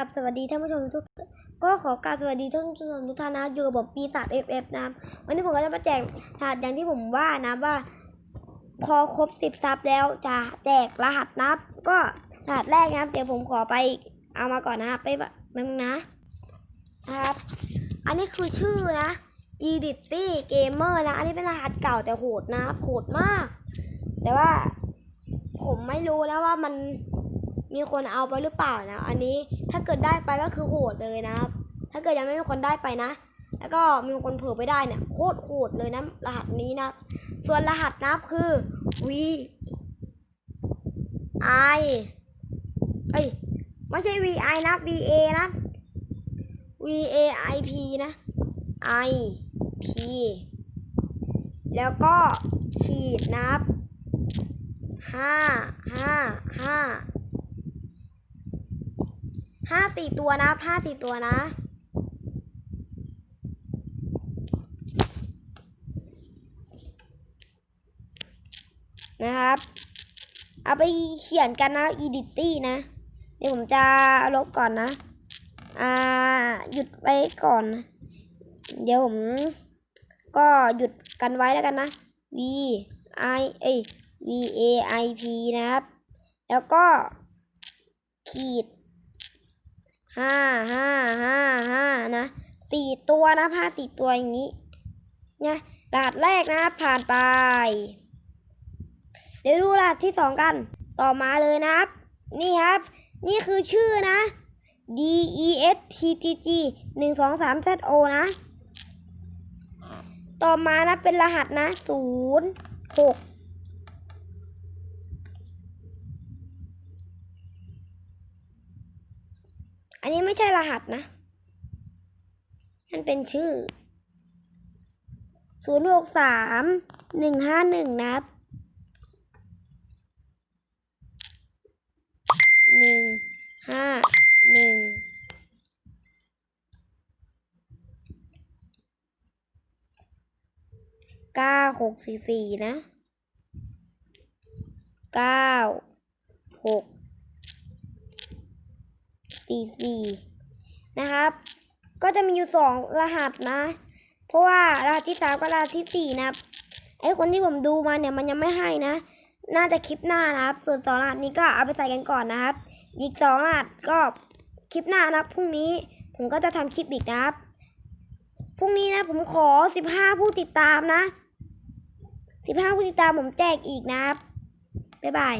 ครับสวัสดีท่านผู้ชมทุกก็ขอกรารสวัสดีท่านผู้ชมทุกท่านนะอยู่กับผมปีศาจ FF นะครับวันนี้ผมก็จะมาแจกรหัสอย่างที่ผมว่านะว่า พอครบสิบซับแล้วจะแจกรหัสนับ ก็รหัสแรกนะเดี๋ยวผมขอไปเอามาก่อนนะไปแบบนึงนะครับ อันนี้คือชื่อนะ Edity Gamer นะ อันนี้เป็นรหัสเก่าแต่โหดนะโหดมาก แต่ว่าผมไม่รู้นะว่ามัน มีคนเอาไปหรือเปล่านะ อันนี้ถ้าเกิดได้ไปก็คือโหดเลยนะครับ ถ้าเกิดยังไม่มีคนได้ไปนะ แล้วก็มีคนเผลอไปได้เนี่ยโคตรโหดเลยนะรหัสนี้นะ ส่วนรหัสนับคือ V I เอ้ยไม่ใช่ V I นะ V A นะ V A I P นะ I P แล้วก็ขีดนับห้าห้าห้า ห้าสี่ตัวนะห้าสี่ตัวนะนะครับ เอาไปเขียนกันนะ edity นะ เดี๋ยวผมจะลบก่อนนะ อ่า หยุดไว้ก่อน เดี๋ยวผม ก็หยุดกันไว้แล้วกันนะ v i เอ้ย v a i p นะครับ แล้วก็ขีด ห้าห้าห้าห้านะสี่ตัวนะผ้าสี่ตัวอย่างนี้นะรหัสแรกนะผ่านไปเดี๋ยวดูรหัสที่สองกัน ต่อมาเลยนะครับ นี่ครับ นี่คือชื่อนะ D E S T T G หนึ่งสองสาม Z O นะ ต่อมานะเป็นรหัสนะศูนย์หก อันนี้ไม่ใช่รหัสนะ มันเป็นชื่อ ศูนย์หกสามหนึ่งห้าหนึ่งนะหนึ่งห้าหนึ่งเก้าหกสี่สี่นะเก้าหก สี่สี่นะครับ ก็จะมีอยู่สองรหัสนะ เพราะว่ารหัสที่สามกับรหัสที่สี่นะไอ้คนที่ผมดูมาเนี่ยมันยังไม่ให้นะ น่าจะคลิปหน้านะครับ ส่วนสองรหัสนี้ก็เอาไปใส่กันก่อนนะครับ อีกสองรหัสก็คลิปหน้านะพรุ่งนี้ผมก็จะทำคลิปอีกนะครับ พรุ่งนี้นะผมขอสิบห้าผู้ติดตามนะสิบห้าผู้ติดตามผมแจกอีกนะครับบ๊ายบาย